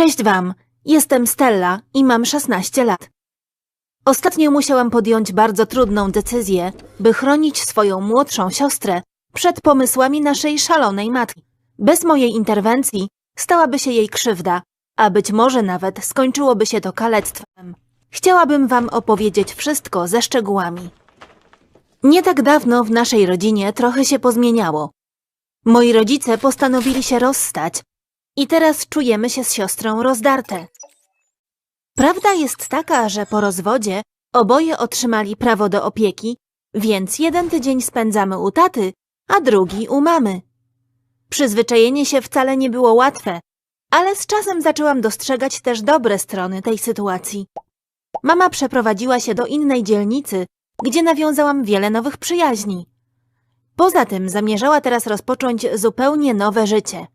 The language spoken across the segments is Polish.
Cześć Wam, jestem Stella i mam 16 lat. Ostatnio musiałam podjąć bardzo trudną decyzję, by chronić swoją młodszą siostrę przed pomysłami naszej szalonej matki. Bez mojej interwencji stałaby się jej krzywda, a być może nawet skończyłoby się to kalectwem. Chciałabym Wam opowiedzieć wszystko ze szczegółami. Nie tak dawno w naszej rodzinie trochę się pozmieniało. Moi rodzice postanowili się rozstać i teraz czujemy się z siostrą rozdarte. Prawda jest taka, że po rozwodzie oboje otrzymali prawo do opieki, więc jeden tydzień spędzamy u taty, a drugi u mamy. Przyzwyczajenie się wcale nie było łatwe, ale z czasem zaczęłam dostrzegać też dobre strony tej sytuacji. Mama przeprowadziła się do innej dzielnicy, gdzie nawiązałam wiele nowych przyjaźni. Poza tym zamierzała teraz rozpocząć zupełnie nowe życie.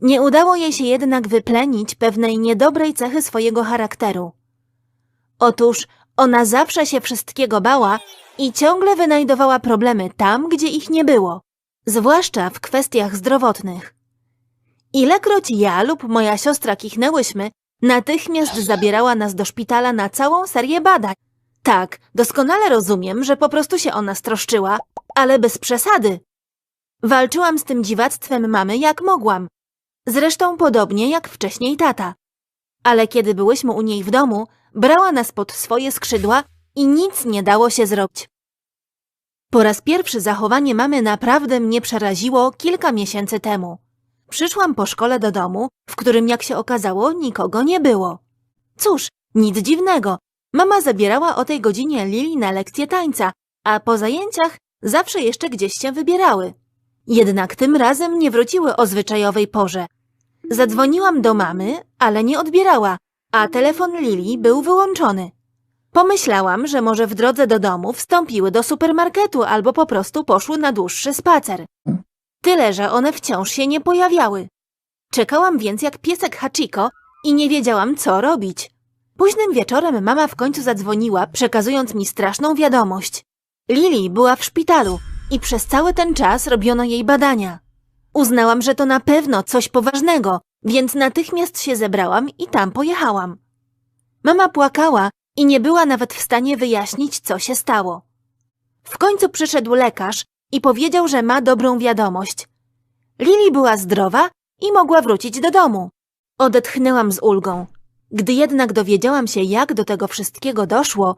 Nie udało jej się jednak wyplenić pewnej niedobrej cechy swojego charakteru. Otóż ona zawsze się wszystkiego bała i ciągle wynajdowała problemy tam, gdzie ich nie było, zwłaszcza w kwestiach zdrowotnych. Ilekroć ja lub moja siostra kichnęłyśmy, natychmiast zabierała nas do szpitala na całą serię badań. Tak, doskonale rozumiem, że po prostu się ona stroszczyła, ale bez przesady. Walczyłam z tym dziwactwem mamy jak mogłam. Zresztą podobnie jak wcześniej tata. Ale kiedy byłyśmy u niej w domu, brała nas pod swoje skrzydła i nic nie dało się zrobić. Po raz pierwszy zachowanie mamy naprawdę mnie przeraziło kilka miesięcy temu. Przyszłam po szkole do domu, w którym jak się okazało nikogo nie było. Cóż, nic dziwnego. Mama zabierała o tej godzinie Lili na lekcję tańca, a po zajęciach zawsze jeszcze gdzieś się wybierały. Jednak tym razem nie wróciły o zwyczajowej porze. Zadzwoniłam do mamy, ale nie odbierała, a telefon Lili był wyłączony. Pomyślałam, że może w drodze do domu wstąpiły do supermarketu albo po prostu poszły na dłuższy spacer. Tyle, że one wciąż się nie pojawiały. Czekałam więc jak piesek Hachiko i nie wiedziałam, co robić. Późnym wieczorem mama w końcu zadzwoniła, przekazując mi straszną wiadomość. Lili była w szpitalu i przez cały ten czas robiono jej badania. Uznałam, że to na pewno coś poważnego, więc natychmiast się zebrałam i tam pojechałam. Mama płakała i nie była nawet w stanie wyjaśnić, co się stało. W końcu przyszedł lekarz i powiedział, że ma dobrą wiadomość. Lili była zdrowa i mogła wrócić do domu. Odetchnęłam z ulgą. Gdy jednak dowiedziałam się, jak do tego wszystkiego doszło,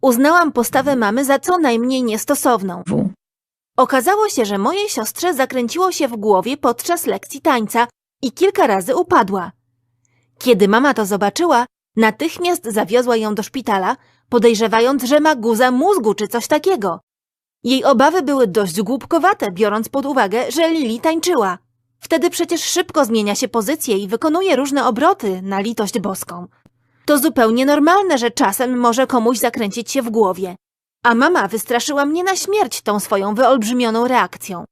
uznałam postawę mamy za co najmniej niestosowną. Okazało się, że mojej siostrze zakręciło się w głowie podczas lekcji tańca i kilka razy upadła. Kiedy mama to zobaczyła, natychmiast zawiozła ją do szpitala, podejrzewając, że ma guza mózgu czy coś takiego. Jej obawy były dość głupkowate, biorąc pod uwagę, że Lili tańczyła. Wtedy przecież szybko zmienia się pozycję i wykonuje różne obroty na litość boską. To zupełnie normalne, że czasem może komuś zakręcić się w głowie. A mama wystraszyła mnie na śmierć tą swoją wyolbrzymioną reakcją.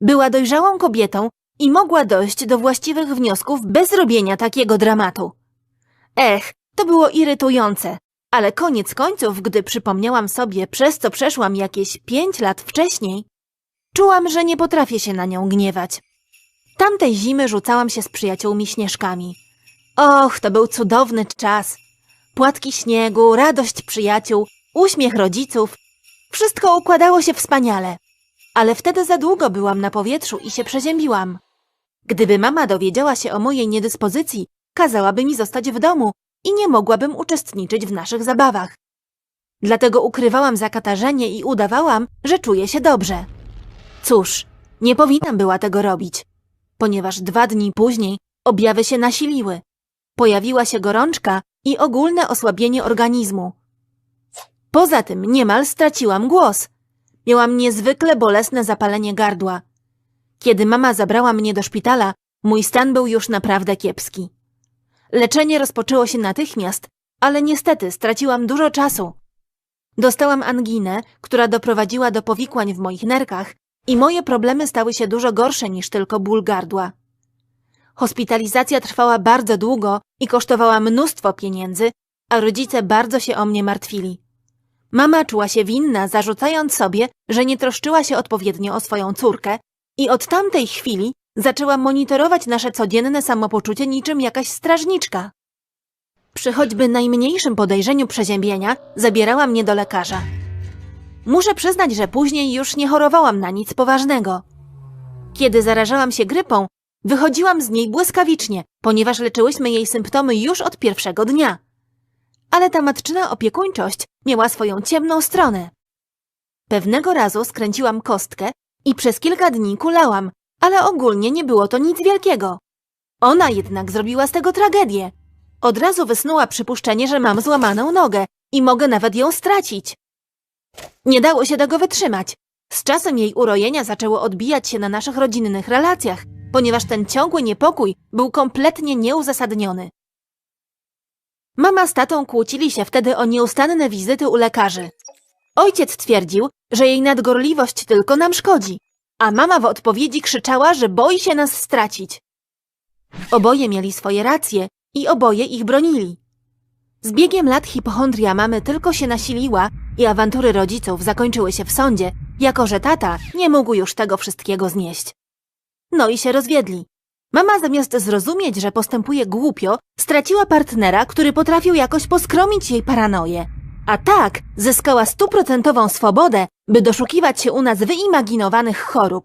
Była dojrzałą kobietą i mogła dojść do właściwych wniosków bez robienia takiego dramatu. Ech, to było irytujące, ale koniec końców, gdy przypomniałam sobie, przez co przeszłam jakieś pięć lat wcześniej, czułam, że nie potrafię się na nią gniewać. Tamtej zimy rzucałam się z przyjaciółmi śnieżkami. Och, to był cudowny czas. Płatki śniegu, radość przyjaciół, uśmiech rodziców. Wszystko układało się wspaniale. Ale wtedy za długo byłam na powietrzu i się przeziębiłam. Gdyby mama dowiedziała się o mojej niedyspozycji, kazałaby mi zostać w domu i nie mogłabym uczestniczyć w naszych zabawach. Dlatego ukrywałam zakatarzenie i udawałam, że czuję się dobrze. Cóż, nie powinnam była tego robić, ponieważ dwa dni później objawy się nasiliły. Pojawiła się gorączka i ogólne osłabienie organizmu. Poza tym niemal straciłam głos. Miałam niezwykle bolesne zapalenie gardła. Kiedy mama zabrała mnie do szpitala, mój stan był już naprawdę kiepski. Leczenie rozpoczęło się natychmiast, ale niestety straciłam dużo czasu. Dostałam anginę, która doprowadziła do powikłań w moich nerkach i moje problemy stały się dużo gorsze niż tylko ból gardła. Hospitalizacja trwała bardzo długo i kosztowała mnóstwo pieniędzy, a rodzice bardzo się o mnie martwili. Mama czuła się winna, zarzucając sobie, że nie troszczyła się odpowiednio o swoją córkę i od tamtej chwili zaczęłam monitorować nasze codzienne samopoczucie niczym jakaś strażniczka. Przy choćby najmniejszym podejrzeniu przeziębienia zabierała mnie do lekarza. Muszę przyznać, że później już nie chorowałam na nic poważnego. Kiedy zarażałam się grypą, wychodziłam z niej błyskawicznie, ponieważ leczyłyśmy jej symptomy już od pierwszego dnia. Ale ta matczyna opiekuńczość miała swoją ciemną stronę. Pewnego razu skręciłam kostkę i przez kilka dni kulałam, ale ogólnie nie było to nic wielkiego. Ona jednak zrobiła z tego tragedię. Od razu wysnuła przypuszczenie, że mam złamaną nogę i mogę nawet ją stracić. Nie dało się tego wytrzymać. Z czasem jej urojenia zaczęło odbijać się na naszych rodzinnych relacjach, ponieważ ten ciągły niepokój był kompletnie nieuzasadniony. Mama z tatą kłócili się wtedy o nieustanne wizyty u lekarzy. Ojciec twierdził, że jej nadgorliwość tylko nam szkodzi, a mama w odpowiedzi krzyczała, że boi się nas stracić. Oboje mieli swoje racje i oboje ich bronili. Z biegiem lat hipochondria mamy tylko się nasiliła i awantury rodziców zakończyły się w sądzie, jako że tata nie mógł już tego wszystkiego znieść. No i się rozwiedli. Mama zamiast zrozumieć, że postępuje głupio, straciła partnera, który potrafił jakoś poskromić jej paranoję. A tak zyskała stuprocentową swobodę, by doszukiwać się u nas wyimaginowanych chorób.